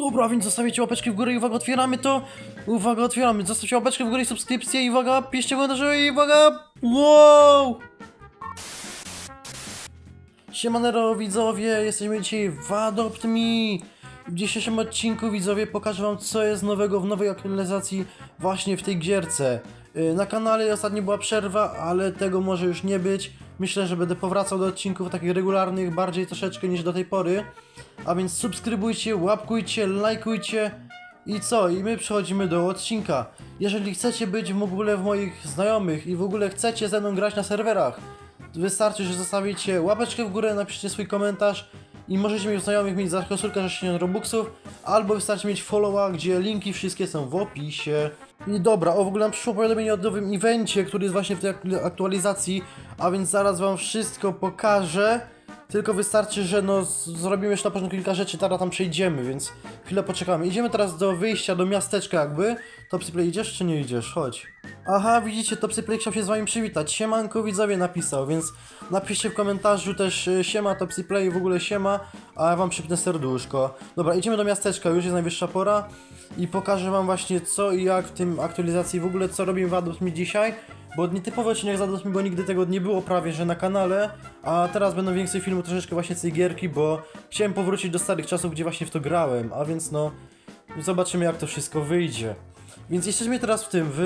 Dobra, więc zostawicie łapeczki w górę i uwaga, otwieramy to. Uwaga, otwieramy. Zostawcie łapeczkę w górę i subskrypcję i uwaga, piszcie komentarze i uwaga. Wow! Siemanero widzowie, jesteśmy dzisiaj w Adopt Me. W dzisiejszym odcinku widzowie pokażę wam co jest nowego w nowej aktualizacji właśnie w tej gierce. Yy, Na kanale ostatnio była przerwa, ale tego może już nie być. Myślę, że będę powracał do odcinków takich regularnych, bardziej troszeczkę niż do tej pory. A więc subskrybujcie, łapkujcie, lajkujcie i co? I my przechodzimy do odcinka. Jeżeli chcecie być w ogóle w moich znajomych i w ogóle chcecie ze mną grać na serwerach, Wystarczy, że zostawicie łapeczkę w górę, napiszcie swój komentarz i możecie mieć znajomych mieć za koszulkę 60 robuxów, albo wystarczy mieć followa, gdzie linki wszystkie są w opisie. I dobra, o w ogóle nam przyszło powiadomienie o nowym evencie, który jest właśnie w tej aktu- aktualizacji, a więc zaraz wam wszystko pokażę. Tylko wystarczy, że no zrobimy jeszcze na początku kilka rzeczy, teraz tam przejdziemy, więc chwilę poczekamy. Idziemy teraz do wyjścia, do miasteczka jakby. To idziesz czy nie idziesz? Chodź. Aha, widzicie, to Psyplay chciał się z wami przywitać. Siemanko widzowie napisał, więc napiszcie w komentarzu też y, siema to Psyplay, w ogóle siema, a ja wam przypnę serduszko. Dobra, idziemy do miasteczka, już jest najwyższa pora i pokażę wam właśnie co i jak w tym aktualizacji, w ogóle co robimy w Adopt Me dzisiaj. Bo nietypowy odcinek z Adopt Me, bo nigdy tego nie było prawie, że na kanale, a teraz będą więcej filmów troszeczkę właśnie z tej gierki, bo chciałem powrócić do starych czasów, gdzie właśnie w to grałem, a więc no, zobaczymy jak to wszystko wyjdzie. Więc jesteśmy teraz w tym, w,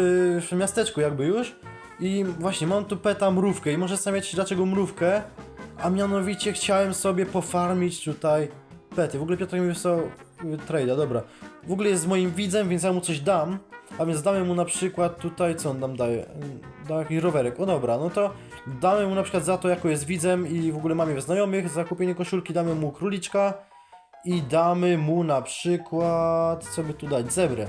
w miasteczku jakby już i właśnie mam tu peta mrówkę i może zastanawiać dlaczego mrówkę, a mianowicie chciałem sobie pofarmić tutaj pety. W ogóle Piotr mi wysłał y, trade'a, dobra. W ogóle jest moim widzem, więc ja mu coś dam, a więc damy mu na przykład tutaj, co on nam daje? Mm, Da jakiś rowerek, o dobra, no to damy mu na przykład za to, jako jest widzem i w ogóle mamy znajomych, za kupienie koszulki damy mu króliczka i damy mu na przykład, co by tu dać, zebrę.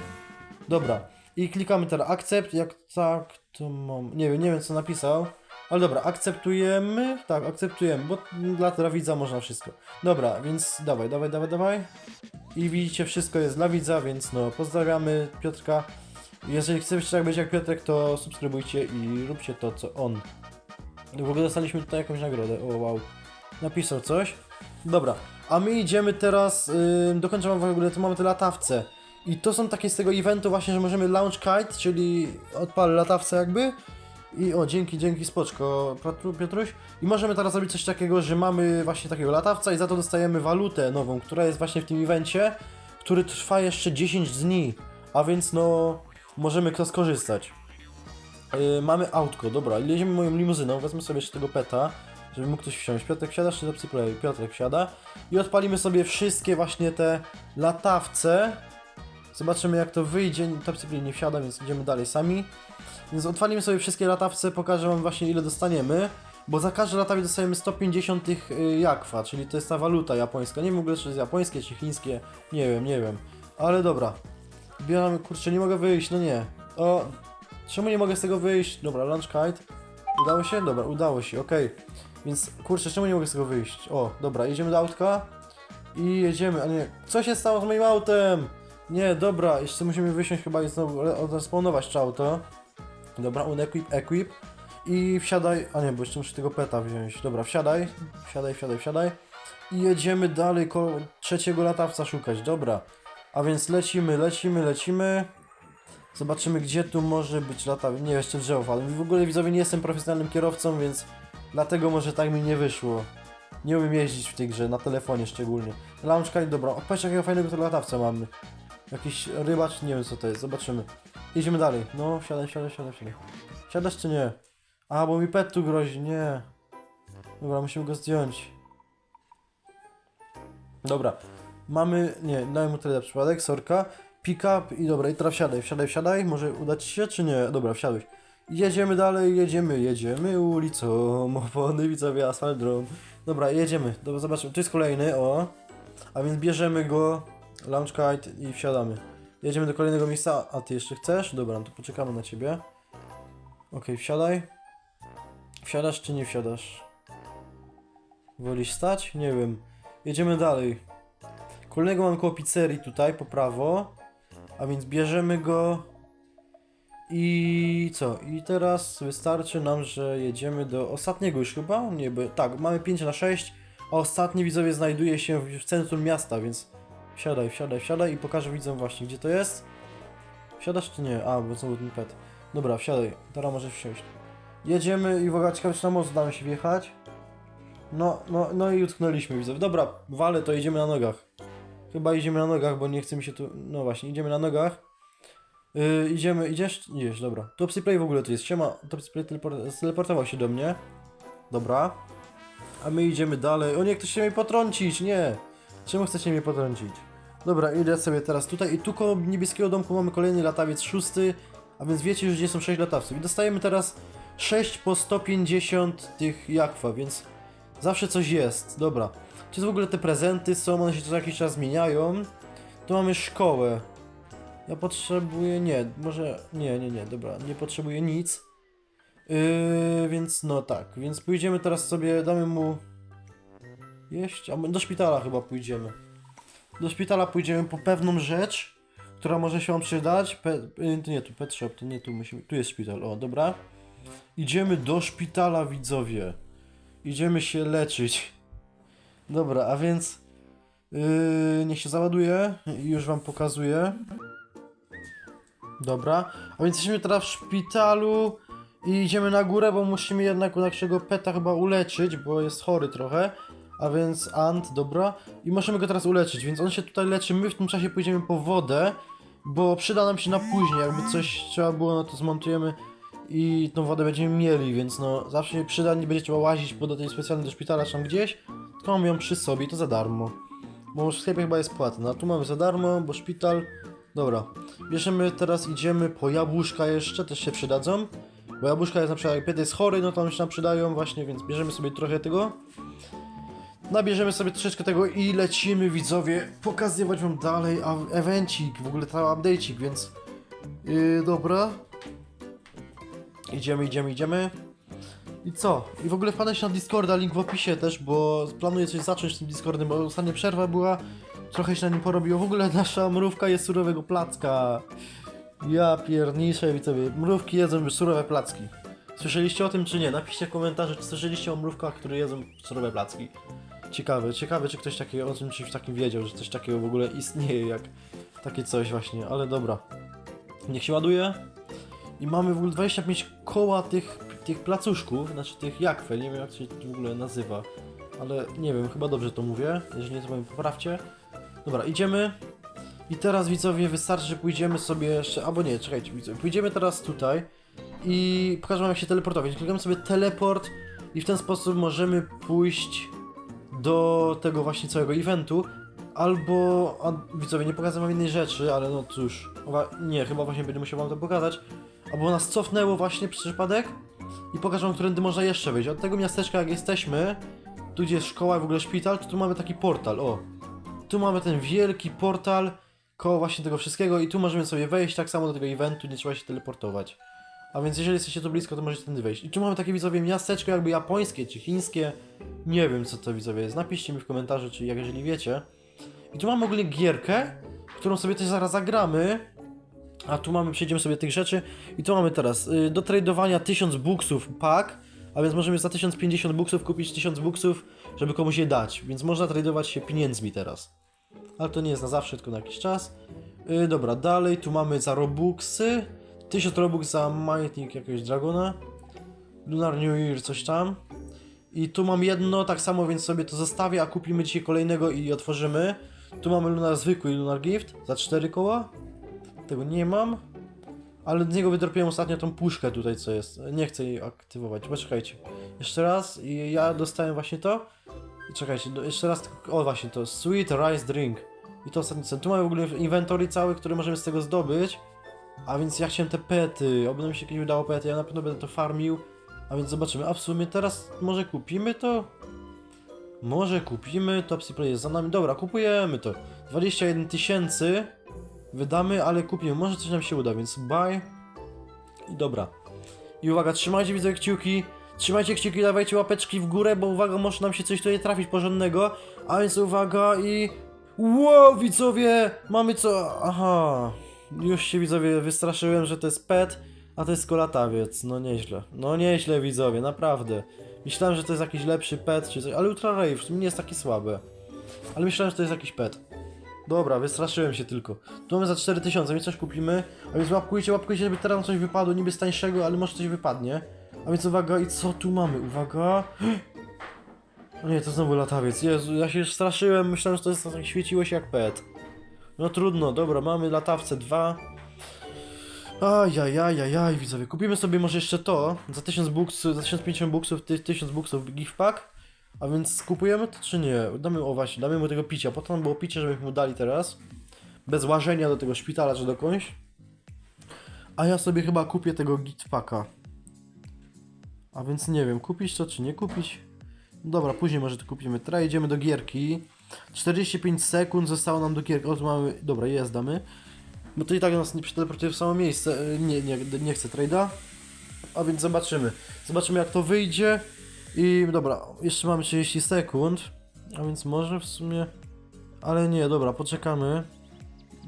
Dobra. I klikamy teraz akcept, jak tak, to mam, nie wiem, nie wiem co napisał, ale dobra, akceptujemy, tak, akceptujemy, bo dla dla widza można wszystko. Dobra, więc dawaj, dawaj, dawaj, dawaj. I widzicie, wszystko jest dla widza, więc no, pozdrawiamy Piotrka. Jeżeli chcecie tak być jak Piotrek, to subskrybujcie i róbcie to, co on. W ogóle dostaliśmy tutaj jakąś nagrodę, o wow. Napisał coś. Dobra, a my idziemy teraz, yy, dokończę wam w ogóle, tu mamy te latawce. I to są takie z tego eventu właśnie, że możemy launch kite, czyli odpalę latawce jakby. I o, dzięki, dzięki, spoczko, Piotru- Piotruś. I możemy teraz zrobić coś takiego, że mamy właśnie takiego latawca i za to dostajemy walutę nową, która jest właśnie w tym evencie, który trwa jeszcze 10 dni. A więc no, możemy kto skorzystać. Yy, mamy autko, dobra, jedziemy moją limuzyną, wezmę sobie jeszcze tego peta, żeby mógł ktoś wsiąść. Piotrek wsiadasz czy do Psyplay? Piotrek wsiada. I odpalimy sobie wszystkie właśnie te latawce. Zobaczymy jak to wyjdzie. Top nie wsiada, więc idziemy dalej sami. Więc odpalimy sobie wszystkie latawce, pokażę wam właśnie ile dostaniemy. Bo za każde latawie dostajemy 150 tych y, jakwa, czyli to jest ta waluta japońska. Nie wiem w ogóle czy jest japońskie czy chińskie. Nie wiem, nie wiem. Ale dobra. Bierzemy, kurczę, nie mogę wyjść, no nie. O, czemu nie mogę z tego wyjść? Dobra, launch kite. Udało się? Dobra, udało się, okej. Więc, kurczę, czemu nie mogę z tego wyjść? O, dobra, jedziemy do autka. I jedziemy, a nie, co się stało z moim autem? Nie, dobra, jeszcze musimy wysiąść chyba i znowu re- odrespawnować to auto. Dobra, unequip, equip. I wsiadaj, a nie, bo jeszcze muszę tego peta wziąć. Dobra, wsiadaj, wsiadaj, wsiadaj, wsiadaj. I jedziemy dalej koło trzeciego latawca szukać, dobra. A więc lecimy, lecimy, lecimy. Zobaczymy, gdzie tu może być lata. Nie, jeszcze drzewo wpadłem. W ogóle widzowie nie jestem profesjonalnym kierowcą, więc dlatego może tak mi nie wyszło. Nie umiem jeździć w tej grze, na telefonie szczególnie. Launchkite, dobra. O, patrz jakiego fajnego latawca mamy. Jakiś rybacz, nie wiem co to jest, zobaczymy. Jedziemy dalej. No, wsiadaj, wsiadaj, wsiadaj, wsiadaj. Siadasz czy nie? A, bo mi pet tu grozi, nie. Dobra, musimy go zdjąć. Dobra. Mamy, nie, dałem mu tyle na przypadek, sorka. Pick up i dobra, i teraz wsiadaj, wsiadaj, wsiadaj. Może udać się, czy nie? Dobra, wsiadłeś. Jedziemy dalej, jedziemy, jedziemy ulicą, opony widzowie, asfalt drum. Dobra, jedziemy, dobra, zobaczymy, tu jest kolejny, o. A więc bierzemy go, launch kite i wsiadamy. Jedziemy do kolejnego miejsca, a ty jeszcze chcesz? Dobra, no to poczekamy na ciebie. Okej, wsiadaj. Wsiadasz czy nie wsiadasz? Wolisz stać? Nie wiem. Jedziemy dalej. Kolejnego mam koło pizzerii tutaj, po prawo. A więc bierzemy go. I co? I teraz wystarczy nam, że jedziemy do ostatniego już chyba? Nie, bo tak, mamy 5 na 6. A ostatni widzowie znajduje się w centrum miasta, więc Wsiadaj, wsiadaj, wsiadaj i pokażę widzom właśnie, gdzie to jest. Wsiadasz czy nie? A, bo znowu ten pet. Dobra, wsiadaj. Teraz możesz wsiąść. Jedziemy i uwaga, ciekawe czy na most damy się wjechać. No, no, no i utknęliśmy, widzę. Dobra, wale, to jedziemy na nogach. Chyba idziemy na nogach, bo nie chce mi się tu... No właśnie, idziemy na nogach. Yy, idziemy, idziesz? Idziesz, dobra. Topsy Play w ogóle tu jest. Siema, Topsy Play teleport teleportował się do mnie. Dobra. A my idziemy dalej. O nie, ktoś chce mnie potrącić, nie. Czemu chcecie mnie potrącić? Dobra, idę sobie teraz tutaj i tu koło niebieskiego domku mamy kolejny latawiec szósty, a więc wiecie już gdzie są 6 latawców. I dostajemy teraz 6 po 150 tych jakwa, więc zawsze coś jest. Dobra. Czy w ogóle te prezenty są, one się co jakiś czas zmieniają. Tu mamy szkołę. Ja potrzebuję, nie, może, nie, nie, nie, dobra, nie potrzebuję nic. Yy, więc no tak, więc pójdziemy teraz sobie, damy mu jeść, a my do szpitala chyba pójdziemy. Do szpitala pójdziemy po pewną rzecz, która może się wam przydać. Pe, y, nie tu, pet shop, to nie tu musimy, tu jest szpital, o dobra. Idziemy do szpitala widzowie. Idziemy się leczyć. Dobra, a więc yy, niech się załaduje i już wam pokazuję. Dobra, a więc jesteśmy teraz w szpitalu i idziemy na górę, bo musimy jednak naszego peta chyba uleczyć, bo jest chory trochę. A więc Ant, dobra. I możemy go teraz uleczyć, więc on się tutaj leczy. My w tym czasie pójdziemy po wodę, bo przyda nam się na później. Jakby coś trzeba było, no to zmontujemy i tą wodę będziemy mieli, więc no zawsze się przyda, nie będzie trzeba łazić po do tej specjalnej do szpitala tam gdzieś, tylko mamy ją przy sobie i to za darmo. Bo w sklepie chyba jest płatna, a tu mamy za darmo, bo szpital... Dobra, bierzemy teraz, idziemy po jabłuszka jeszcze, też się przydadzą. Bo jabłuszka jest na przykład, jak pies jest chory, no to one się nam przydają właśnie, więc bierzemy sobie trochę tego. Nabierzemy sobie troszeczkę tego i lecimy widzowie pokazywać wam dalej evencik, w ogóle cały update'ik, więc yy, dobra. Idziemy, idziemy, idziemy. I co? I w ogóle wpadajcie na Discorda, link w opisie też, bo planuję coś zacząć z tym Discordem, bo ostatnia przerwa była, trochę się na nim porobiło. W ogóle nasza mrówka jest surowego placka. Ja pierniczę widzowie, mrówki jedzą już surowe placki. Słyszeliście o tym czy nie? Napiszcie w komentarzu, czy słyszeliście o mrówkach, które jedzą surowe placki. Ciekawe, ciekawe czy ktoś takiego, o czymś takim wiedział, że coś takiego w ogóle istnieje, jak takie coś właśnie, ale dobra. Niech się ładuje. I mamy w ogóle 25 koła tych, tych placuszków, znaczy tych jakwel, nie wiem jak się w ogóle nazywa, ale nie wiem, chyba dobrze to mówię, jeżeli nie to powiem, poprawcie. Dobra, idziemy. I teraz widzowie, wystarczy, że pójdziemy sobie jeszcze, albo nie, czekajcie widzowie, pójdziemy teraz tutaj i pokażę wam jak się teleportować. Klikamy sobie teleport i w ten sposób możemy pójść do tego właśnie całego eventu, albo, a, widzowie, nie pokażę wam innej rzeczy, ale no cóż, nie, chyba właśnie będę musiał wam to pokazać, albo nas cofnęło właśnie przez przypadek i pokażę wam, którędy można jeszcze wyjść. Od tego miasteczka jak jesteśmy, tu gdzie jest szkoła, w ogóle szpital, to tu mamy taki portal, o. Tu mamy ten wielki portal koło właśnie tego wszystkiego i tu możemy sobie wejść tak samo do tego eventu, nie trzeba się teleportować. A więc jeżeli jesteście tu blisko, to możecie tędy wejść. I tu mamy takie widzowie miasteczko jakby japońskie czy chińskie. Nie wiem co to widzowie jest. Napiszcie mi w komentarzu, czy jak jeżeli wiecie. I tu mamy ogólnie gierkę, którą sobie też zaraz zagramy. A tu mamy, przejdziemy sobie tych rzeczy. I tu mamy teraz y, do tradowania 1000 buksów pack. A więc możemy za 1050 buksów kupić 1000 buksów, żeby komuś je dać. Więc można tradować się pieniędzmi teraz. Ale to nie jest na zawsze, tylko na jakiś czas. Yy, dobra, dalej tu mamy za Robuxy. 1000 Robux za Mighting jakiegoś Dragona. Lunar New Year, coś tam. I tu mam jedno, tak samo, więc sobie to zostawię, a kupimy dzisiaj kolejnego i otworzymy. Tu mamy Lunar zwykły i Lunar Gift za 4 koła. Tego nie mam. Ale z niego wydropiłem ostatnio tą puszkę tutaj, co jest. Nie chcę jej aktywować. Poczekajcie. Jeszcze raz. I ja dostałem właśnie to. I czekajcie, jeszcze raz o właśnie to, Sweet Rice Drink. I to ostatni cen. Tu mamy w ogóle inwentory cały, który możemy z tego zdobyć. A więc ja chciałem te pety, oby nam się kiedyś udało pety, ja na pewno będę to farmił. A więc zobaczymy, a w sumie teraz może kupimy to? Może kupimy, Topsy Play jest za nami, dobra, kupujemy to. 21 tysięcy wydamy, ale kupimy, może coś nam się uda, więc buy. I dobra. I uwaga, trzymajcie widzę kciuki. Trzymajcie kciuki, dawajcie łapeczki w górę, bo uwaga, może nam się coś tutaj trafić porządnego. A więc uwaga i... Wow, widzowie! Mamy co... Aha... Już się widzowie wystraszyłem, że to jest pet, a to jest kolatawiec. No nieźle. No nieźle widzowie, naprawdę. Myślałem, że to jest jakiś lepszy pet czy coś, ale Ultra Rave w sumie nie jest taki słaby. Ale myślałem, że to jest jakiś pet. Dobra, wystraszyłem się tylko. Tu mamy za 4000, więc coś kupimy. A więc łapkujcie, łapkujcie, żeby teraz coś wypadło, niby z tańszego, ale może coś wypadnie. A więc uwaga, i co tu mamy? Uwaga. O nie, to znowu latawiec. Jezu, ja się straszyłem, myślałem, że to jest świeciło się jak pet. No trudno, dobra, mamy latawce 2. Ajajajajaj, widzowie, kupimy sobie może jeszcze to, za 1000 buksów, za 1050 buksów, ty- 1000 buksów gift pack, a więc kupujemy to czy nie? Damy, o właśnie, damy mu tego picia, po to nam było picie, żebyśmy mu dali teraz, bez łażenia do tego szpitala czy dokądś, a ja sobie chyba kupię tego gift packa. A więc nie wiem, kupić to czy nie kupić? Dobra, później może to kupimy. Teraz idziemy do gierki. 45 sekund zostało nam do tu mamy. Dobra, jest, damy. Bo to i tak nas nie przeteleportuje w samo miejsce. E, Nie, nie, nie chcę trade'a. A więc zobaczymy. Zobaczymy jak to wyjdzie. I dobra, jeszcze mamy 30 sekund. A więc może w sumie. Ale nie, dobra, poczekamy.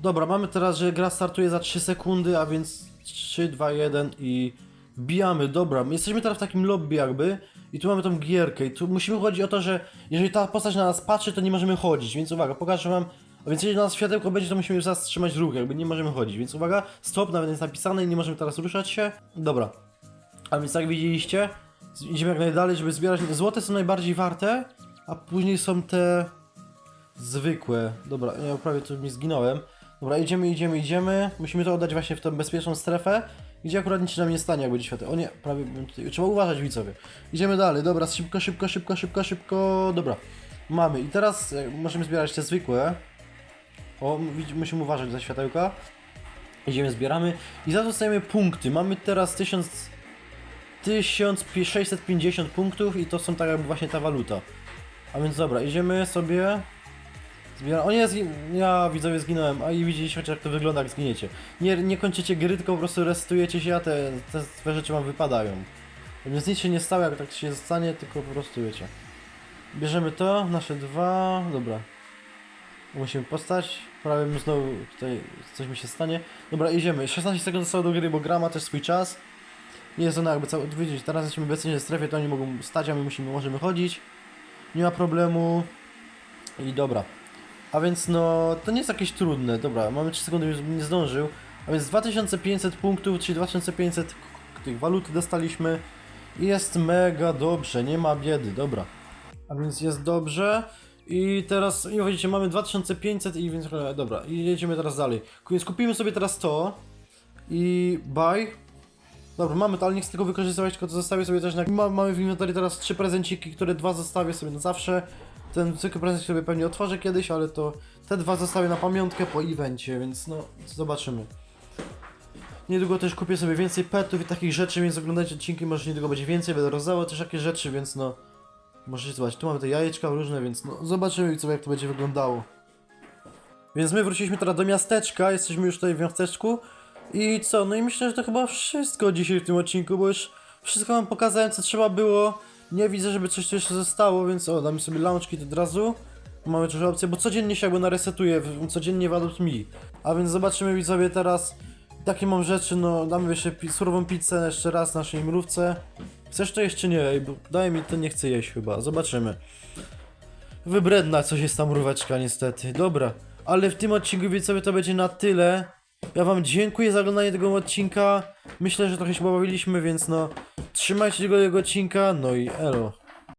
Dobra, mamy teraz, że gra startuje za 3 sekundy, a więc 3, 2, 1 i wbijamy. Dobra, my jesteśmy teraz w takim lobby jakby i tu mamy tą gierkę i tu musimy chodzić o to, że jeżeli ta postać na nas patrzy, to nie możemy chodzić, więc uwaga, pokażę wam. A więc jeżeli na nas światełko będzie, to musimy zatrzymać ruch, jakby nie możemy chodzić, więc uwaga, stop, nawet jest napisane i nie możemy teraz ruszać się. Dobra, a więc jak widzieliście, idziemy jak najdalej, żeby zbierać. Złote są najbardziej warte, a później są te zwykłe. Dobra, ja prawie tu mi zginąłem. Dobra, idziemy, idziemy, idziemy. Musimy to oddać właśnie w tę bezpieczną strefę, gdzie akurat nic nam nie stanie, jak będzie światło. O nie, prawie tutaj... Trzeba uważać, widzowie. Idziemy dalej, dobra, szybko, szybko, szybko, szybko, szybko. Dobra, mamy. I teraz e, możemy zbierać te zwykłe. O, musimy uważać za światełka. Idziemy, zbieramy. I za to dostajemy punkty. Mamy teraz 1000... 1650 punktów i to są tak jakby właśnie ta waluta. A więc dobra, idziemy sobie. Zbieram. O nie, zgin... ja widzowie zginąłem, a i widzieliście chociaż jak to wygląda, jak zginiecie. Nie, nie kończycie gry, tylko po prostu restujecie się, a te, te, te rzeczy wam wypadają. Więc nic się nie stało, jak tak się stanie, tylko po prostu wiecie. Bierzemy to, nasze dwa, dobra. Musimy postać, prawie znowu tutaj coś mi się stanie. Dobra, idziemy. 16 sekund zostało do gry, bo gra ma też swój czas. Nie jest ona jakby cały. Widzicie, teraz jesteśmy w strefie, to oni mogą stać, a my musimy, możemy chodzić. Nie ma problemu. I dobra. A więc no, to nie jest jakieś trudne. Dobra, mamy 3 sekundy, już nie zdążył. A więc 2500 punktów, czyli 2500 k- tych walut dostaliśmy. I jest mega dobrze, nie ma biedy, dobra. A więc jest dobrze. I teraz, i widzicie, mamy 2500 i więc, dobra, i jedziemy teraz dalej. Więc kupimy sobie teraz to. I buy. Dobra, mamy to, ale nie chcę tego wykorzystywać, tylko to zostawię sobie też na... Ma, mamy w inwentory teraz trzy prezenciki, które dwa zostawię sobie na zawsze. Ten zwykły prezent sobie pewnie otworzę kiedyś, ale to te dwa zostawię na pamiątkę po evencie, więc no, zobaczymy. Niedługo też kupię sobie więcej petów i takich rzeczy, więc oglądajcie odcinki, może niedługo będzie więcej, będę rozdawał też jakieś rzeczy, więc no... Możecie zobaczyć, tu mamy te jajeczka różne, więc no, zobaczymy jak to będzie wyglądało. Więc my wróciliśmy teraz do miasteczka, jesteśmy już tutaj w miasteczku. I co, no i myślę, że to chyba wszystko dzisiaj w tym odcinku, bo już wszystko wam pokazałem, co trzeba było. Nie widzę, żeby coś tu jeszcze zostało, więc o, damy sobie launchkit od razu. Mamy też opcję, bo codziennie się jakby naresetuje, codziennie w Adopt Me. A więc zobaczymy widzowie teraz, takie mam rzeczy, no damy jeszcze surową pizzę jeszcze raz naszej mrówce. Chcesz to jeszcze nie, bo daj mi to nie chcę jeść chyba, zobaczymy. Wybredna coś jest ta mróweczka niestety, dobra. Ale w tym odcinku widzowie to będzie na tyle. Ja wam dziękuję za oglądanie tego odcinka. Myślę, że trochę się pobawiliśmy, więc no trzymajcie tego, tego odcinka, no i elo.